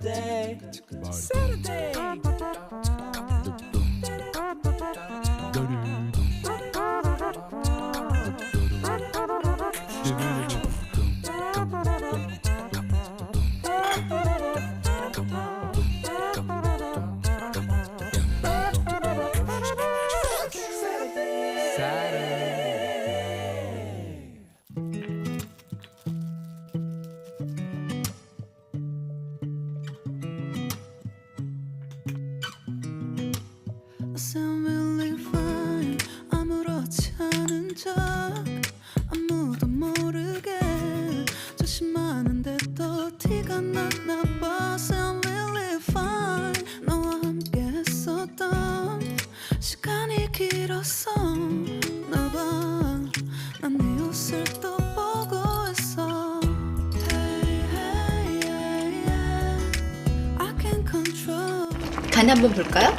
day. Goodbye. 간 한번 볼까요?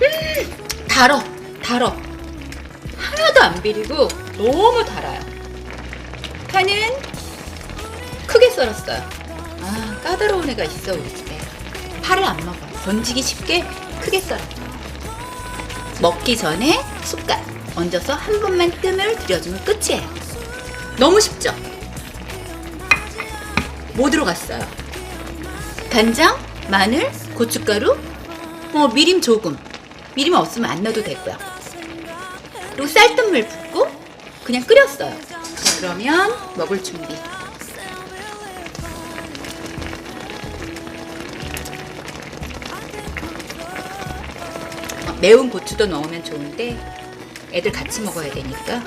음, 달어, 달어. 하나도 안 비리고 너무 달아요. 파는 크게 썰었어요. 아, 까다로운 애가 있어, 우리 집에. 파를 안 먹어요. 던지기 쉽게 크게 썰어요. 먹기 전에 숟갈 얹어서 한 번만 뜸을 들여주면 끝이에요. 너무 쉽죠? 뭐 들어갔어요? 간장, 마늘, 고춧가루, 뭐 미림 조금. 미림 없으면 안 넣어도 되고요. 그리고 쌀뜨물 붓고 그냥 끓였어요. 자, 그러면 먹을 준비. 어, 매운 고추도 넣으면 좋은데 애들 같이 먹어야 되니까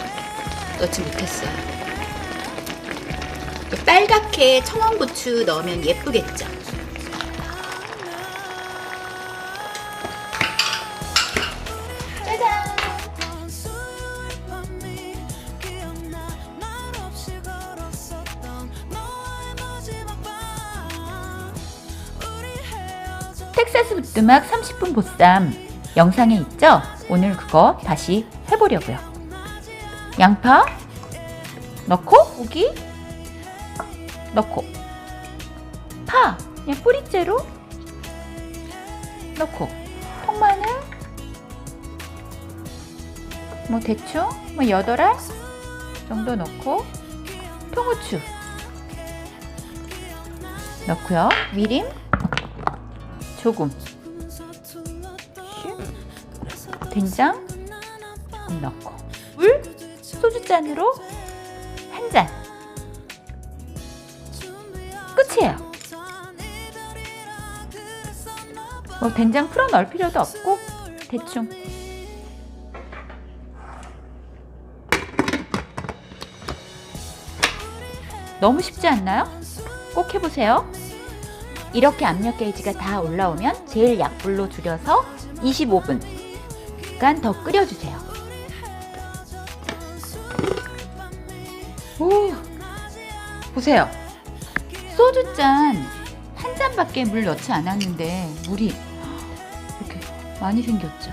넣지 못했어요. 또 빨갛게 청원고추 넣으면 예쁘겠죠. 텍사스 부뚜막 30분 보쌈 영상에 있죠? 오늘 그거 다시 해보려고요. 양파 넣고 고기 넣고. 파 그냥 뿌리째로 넣고. 통마늘 뭐 대충 뭐 여덟 알 정도 넣고. 통후추 넣고요. 미림 조금. 된장 넣고. 물 소주잔으로 끝이에요 뭐 된장 풀어 넣을 필요도 없고 대충 너무 쉽지 않나요? 꼭 해보세요. 이렇게 압력 게이지가 다 올라오면 제일 약불로 줄여서 25분 간 더 끓여주세요. 오, 보세요. 소주잔 한 잔밖에 물 넣지 않았는데 물이 이렇게 많이 생겼죠.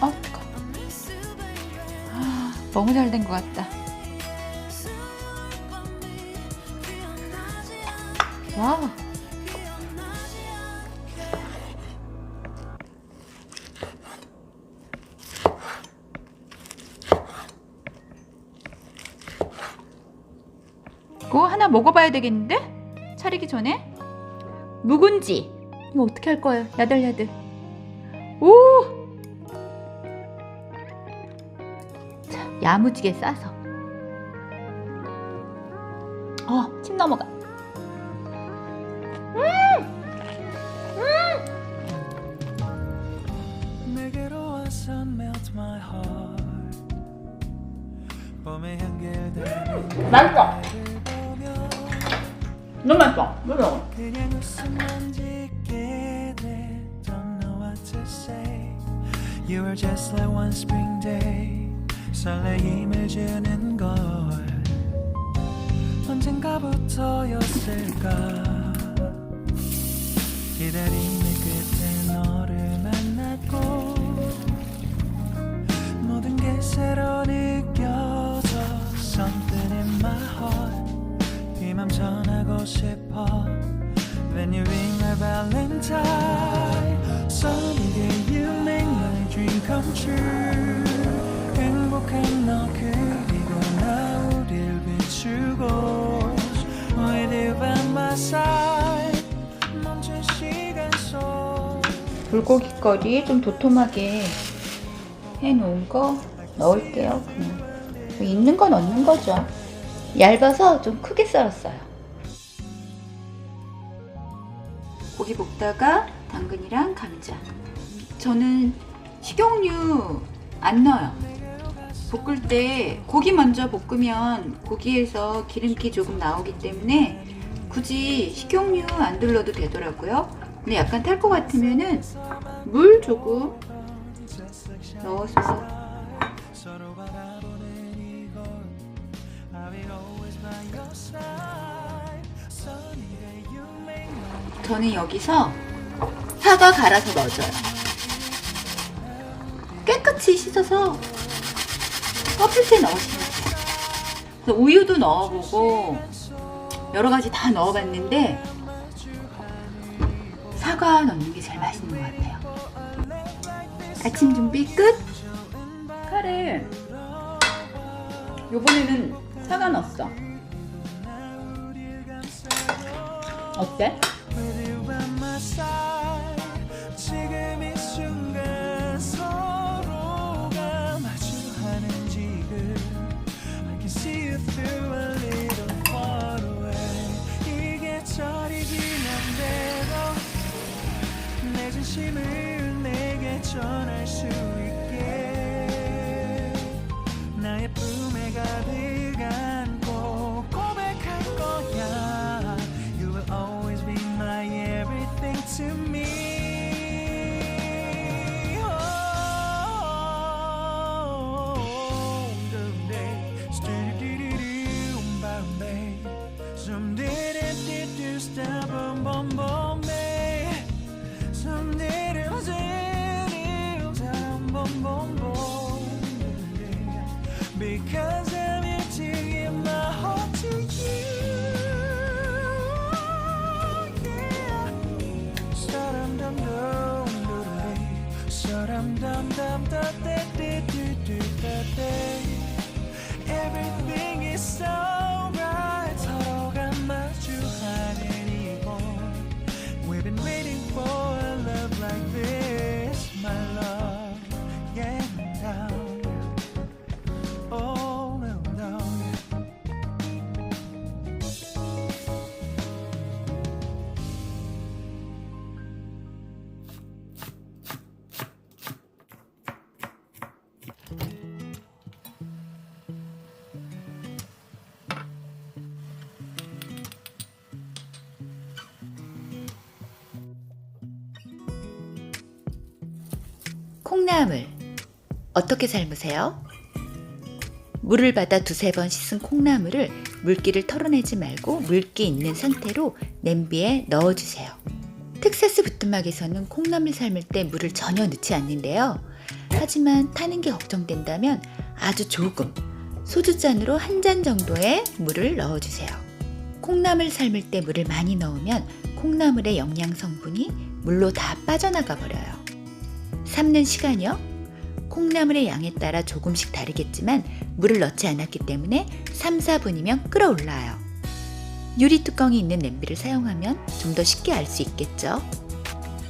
어, 아 뜨거. 너무 잘 된 것 같다. 와우. 하나 먹어봐야 되겠는데? 차리기 전에? 묵은지. 이거 어떻게 할 거예요? 야들야들. 오! 자, 야무지게 싸서. 어, 침 넘어가. 맛있어. 너무 맛있어. to say You are just like one spring day 설레임을 주는 걸 언젠가부터였을까 기다림의 끝 불고기 거리 좀 도톰하게 해놓은 거 넣을게요. 그냥. 뭐 있는 건 넣는 거죠. 얇아서 좀 크게 썰었어요. 고기 볶다가 당근이랑 감자. 저는 식용유 안 넣어요. 볶을 때 고기 먼저 볶으면 고기에서 기름기 조금 나오기 때문에 굳이 식용유 안 둘러도 되더라고요. 근데 약간 탈 것 같으면은 물 조금 넣어서 저는 여기서 사과 갈아서 넣어줘요. 깨끗이 씻어서 껍질째 넣으시면 돼요. 우유도 넣어보고 여러 가지 다 넣어봤는데 사과 넣는 게 제일 맛있는 것 같아요. 아침 준비 끝. 카레 요번에는 사과 넣었어. 어때? 진심을 내게 전할 수 있게 dum dum dum da da da da da da da Everything is so 콩나물 어떻게 삶으세요? 물을 받아 두세 번 씻은 콩나물을 물기를 털어내지 말고 물기 있는 상태로 냄비에 넣어주세요. 텍사스 부뚜막에서는 콩나물 삶을 때 물을 전혀 넣지 않는데요. 하지만 타는 게 걱정된다면 아주 조금 소주잔으로 한 잔 정도의 물을 넣어주세요. 콩나물 삶을 때 물을 많이 넣으면 콩나물의 영양 성분이 물로 다 빠져나가 버려요. 삶는 시간이요? 콩나물의 양에 따라 조금씩 다르겠지만 물을 넣지 않았기 때문에 3, 4분이면 끓어올라요. 유리 뚜껑이 있는 냄비를 사용하면 좀 더 쉽게 알 수 있겠죠.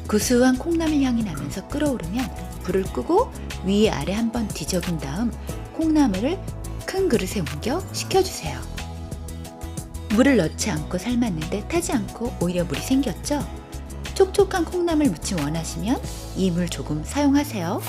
구수한 콩나물 향이 나면서 끓어오르면 불을 끄고 위 아래 한번 뒤적인 다음 콩나물을 큰 그릇에 옮겨 식혀주세요. 물을 넣지 않고 삶았는데 타지 않고 오히려 물이 생겼죠? 촉촉한 콩나물 무침 원하시면 이 물 조금 사용하세요.